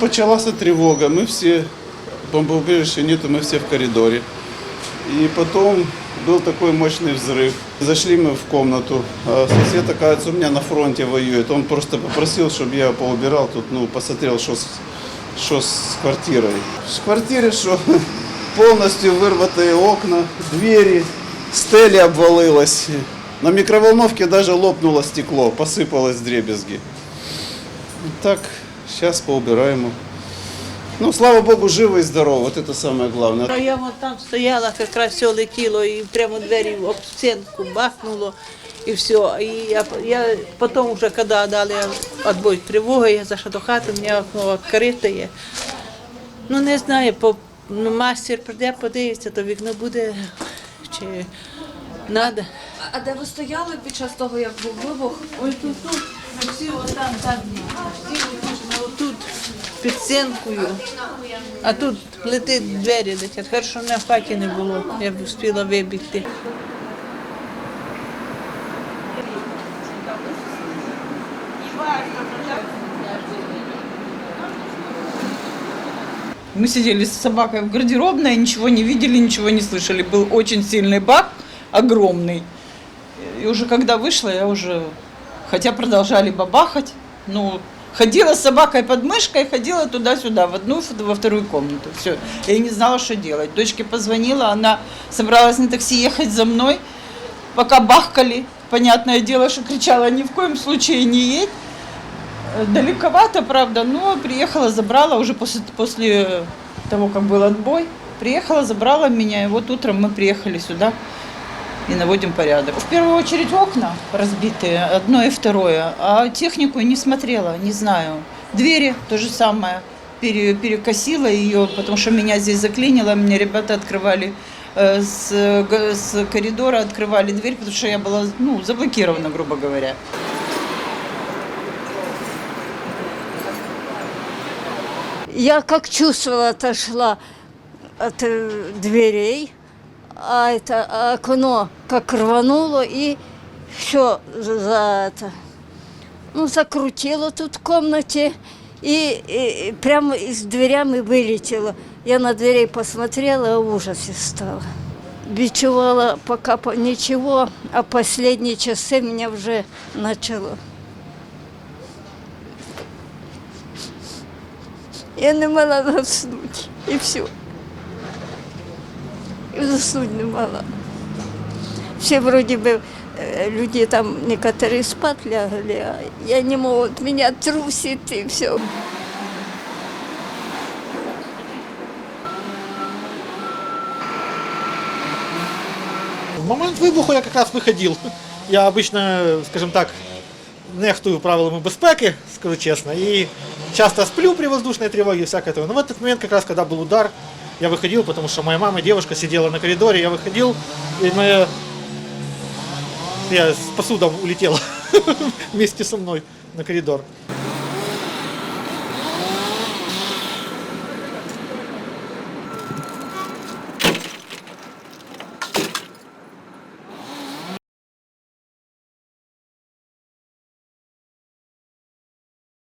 началась тревога, мы все, бомбоубежища нету, мы все в коридоре. И потом был такой мощный взрыв. Зашли мы в комнату, а сосед, оказывается, у меня на фронте воюет. Он просто попросил, чтобы я поубирал тут, ну, посмотрел, что с, что с квартирой. В квартире, что полностью вырватые окна, двери, стели обвалилась. На микроволновке даже лопнуло стекло, посыпалось дребезги. Так, сейчас поубираем. Ну, слава Богу, живы и здоровы, вот это самое главное. А я от там стояла, якраз все летіло, і прямо двері об стінку бахнуло, і все. І я, я потім вже, коли дали відбой тривоги, я зайшла до хати, у мене окно відкрите є. Ну, не знаю, по, ну, мастер прийде, подивиться, то вікно буде, чи треба. А де ви стояли під час того, як був вибух? Ось тут, тут, ми всі отам, там, всі отут, отут, під стінкою. А тут летить двері летять. Хорошо, мене в хаті не було, я б встигла вибігти. Мы сидели с собакой в гардеробной, ничего не видели, ничего не слышали. Был очень сильный бак, огромный. И уже когда вышла, я уже, хотя продолжали бабахать, ну, ходила с собакой под мышкой, ходила туда-сюда, в одну, во вторую комнату. Все. Я не знала, что делать. Дочке позвонила, она собралась на такси ехать за мной, пока бахкали. Понятное дело, что кричала, ни в коем случае не едь. Э, Далековато, правда, но приехала, забрала уже после, после того, как был отбой. Приехала, забрала меня, и вот утром мы приехали сюда и наводим порядок. В первую очередь окна разбитые, одно и второе, а технику не смотрела, не знаю. Двери то же самое, пере- перекосила ее, потому что меня здесь заклинило, мне ребята открывали э, с, г- с коридора открывали дверь, потому что я была ну, заблокирована, грубо говоря. Я как чувствовала, отошла от э, дверей, а это окно как рвануло и все за, это. Ну, закрутило тут в комнате и, и- и прямо из дверями вылетело. Я на дверей посмотрела, в ужасе стало. Бичевала пока по- ничего, а последние часы меня уже начало. Я не могла заснути. І все. І могла. Все вроде бы э, люди там некоторые спать лягли, а я не могу, меня трусит и все. В момент вибуху я якраз виходив. Я обычно, скажем так, нехтую правилами безпеки, скажу честно, и часто сплю при воздушной тревоге и всякое такое. Но в этот момент, как раз когда был удар, я выходил, потому что моя мама, девушка сидела на коридоре, я выходил, и моя... Я с посудом улетела вместе со мной на коридор.